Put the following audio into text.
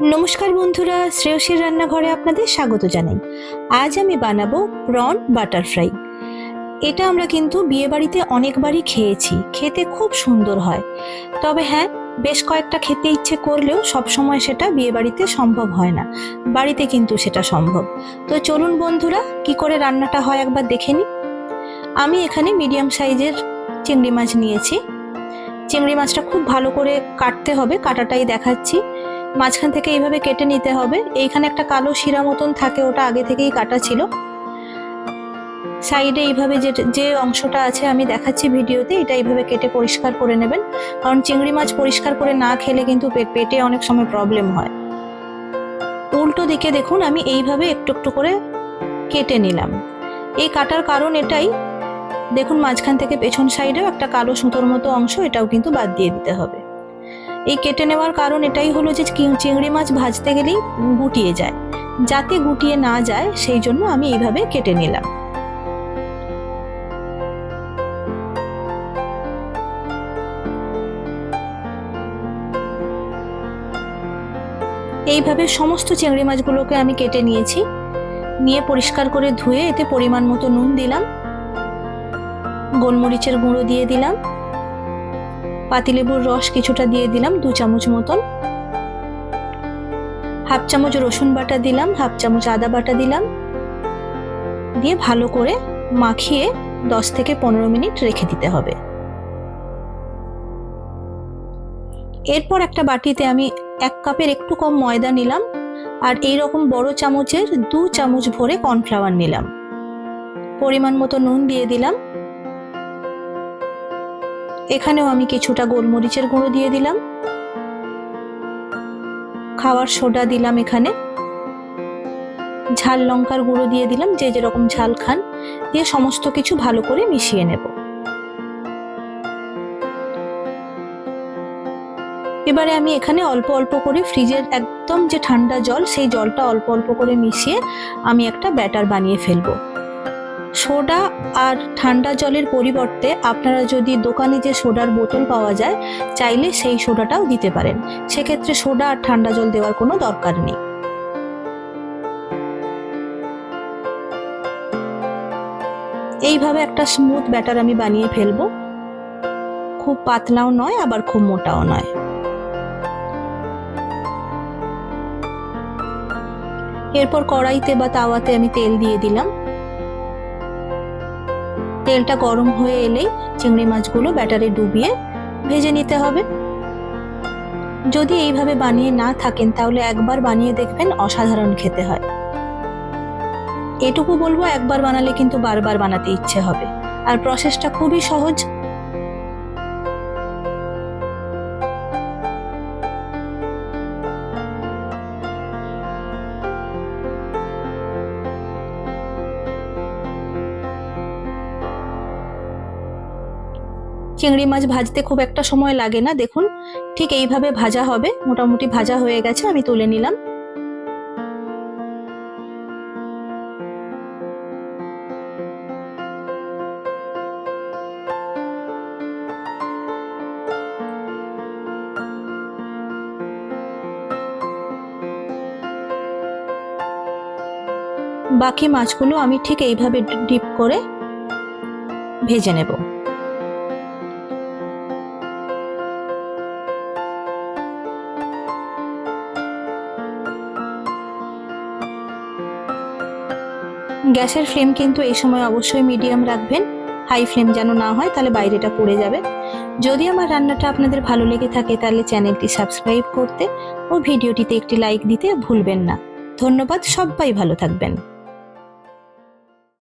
নমস্কার বন্ধুরা, শ্রেয়সীর রান্নাঘরে আপনাদের স্বাগত জানাই। আজ আমি বানাবো প্রন বাটার ফ্রাই। এটা আমরা কিন্তু বিয়েবাড়িতে অনেকবারই খেয়েছি, খেতে খুব সুন্দর হয়। তবে হ্যাঁ বেশ কয়েকটা খেতে ইচ্ছে করলেও সবসময় সেটা বিয়েবাড়িতে সম্ভব হয় না। বাড়িতে কিন্তু সেটা সম্ভব। তো চলুন বন্ধুরা, কি করে রান্নাটা হয় একবার দেখে নিই। আমি এখানে মিডিয়াম সাইজের চিংড়ি মাছ নিয়েছি। চিংড়ি মাছটা খুব ভালো করে কাটতে হবে, কাটাটাই দেখাচ্ছি। মাঝখান থেকে এইভাবে কেটে নিতে হবে। এইখানে একটা কালো শিরা মতন থাকে, ওটা আগে থেকেই কাটা ছিল। সাইডে এইভাবে যে যে অংশটা আছে, আমি দেখাচ্ছি ভিডিওতে, এটা এইভাবে কেটে পরিষ্কার করে নেবেন। কারণ চিংড়ি মাছ পরিষ্কার করে না খেলে কিন্তু পেট অনেক সময় প্রবলেম হয়। উল্টো দিকে দেখুন, আমি এইভাবে একটু একটু করে কেটে নিলাম। এই কাটার কারণ এটাই। দেখুন, মাঝখান থেকে পেছন সাইডেও একটা কালো সুতোর মতো অংশ, এটাও কিন্তু বাদ দিয়ে দিতে হবে। এই কেটে নেওয়ার কারণ এটাই হলো যে চিংড়ি মাছ ভাজতে গেলেই গুটিয়ে যায়। যাতে গুটিয়ে না যায়, সেই জন্য আমি এইভাবে কেটে নিলাম। এইভাবে সমস্ত চিংড়ি মাছগুলোকে আমি কেটে নিয়েছি। নিয়ে পরিষ্কার করে ধুয়ে এতে পরিমাণ মতো নুন দিলাম। গোলমরিচের গুঁড়ো দিয়ে দিলাম। পাতিলেবুর রস কিছুটা দিয়ে দিলাম, দু চামচ মতন। হাফ চামচ রসুন বাটা দিলাম, হাফ চামচ আদা বাটা দিলাম। দিয়ে ভালো করে মাখিয়ে দশ থেকে পনেরো মিনিট রেখে দিতে হবে। এরপর একটা বাটিতে আমি এক কাপের একটু কম ময়দা নিলাম আর এই রকম বড় চামচের দু চামচ ভরে কর্নফ্লাওয়ার নিলাম। পরিমাণ মতো নুন দিয়ে দিলাম। এখানেও আমি কিছুটা গোলমরিচের গুঁড়ো দিয়ে দিলাম। খাওয়ার সোডা দিলাম এখানে। ঝাল লঙ্কার গুঁড়ো দিয়ে দিলাম, যে যেরকম ঝাল খান। দিয়ে সমস্ত কিছু ভালো করে মিশিয়ে নেব। এবারে আমি এখানে অল্প অল্প করে ফ্রিজের একদম যে ঠান্ডা জল, সেই জলটা অল্প অল্প করে মিশিয়ে আমি একটা ব্যাটার বানিয়ে ফেলব। সোডা আর ঠান্ডা জলের পরিবর্তে আপনারা যদি দোকানে যে সোডার বোতল পাওয়া যায়, চাইলে সেই সোডাটাও দিতে পারেন। সেক্ষেত্রে সোডা আর ঠান্ডা জল দেওয়ার কোনো দরকার নেই। এইভাবে একটা স্মুথ ব্যাটার আমি বানিয়ে ফেলব। খুব পাতলাও নয়, আবার খুব মোটাও নয়। এরপর কড়াইতে বা তাওয়াতে আমি তেল দিয়ে দিলাম। তেলটা গরম হয়ে এলেই চিংড়ি মাছগুলো ব্যাটারে ডুবিয়ে ভেজে নিতে হবে। যদি এইভাবে বানিয়ে না থাকেন, তাহলে একবার বানিয়ে দেখবেন অসাধারণ খেতে হয়। এটুকু বলব, একবার বানালে কিন্তু বারবার বানাতে ইচ্ছে হবে। আর প্রসেসটা খুবই সহজ। চিংড়ি মাছ ভাজতে খুব একটা সময় লাগে না, দেখুন। ঠিক এইভাবে ভাজা হবে, মোটামুটি ভাজা হয়ে গেছে, আমি তুলে নিলাম। বাকি মাছগুলো আমি ঠিক এইভাবে ডিপ করে ভেজে নেব। গ্যাসের ফ্লেম কিন্তু এই সময় অবশ্যই মিডিয়াম রাখবেন। হাই ফ্লেম যেন না হয়, তাহলে বাইরেটা পুড়ে যাবে। যদি আমার রান্নাটা আপনাদের ভালো লেগে থাকে, তাহলে চ্যানেলটি সাবস্ক্রাইব করতে ও ভিডিওটিতে একটি লাইক দিতে ভুলবেন না। ধন্যবাদ, সবাই ভালো থাকবেন।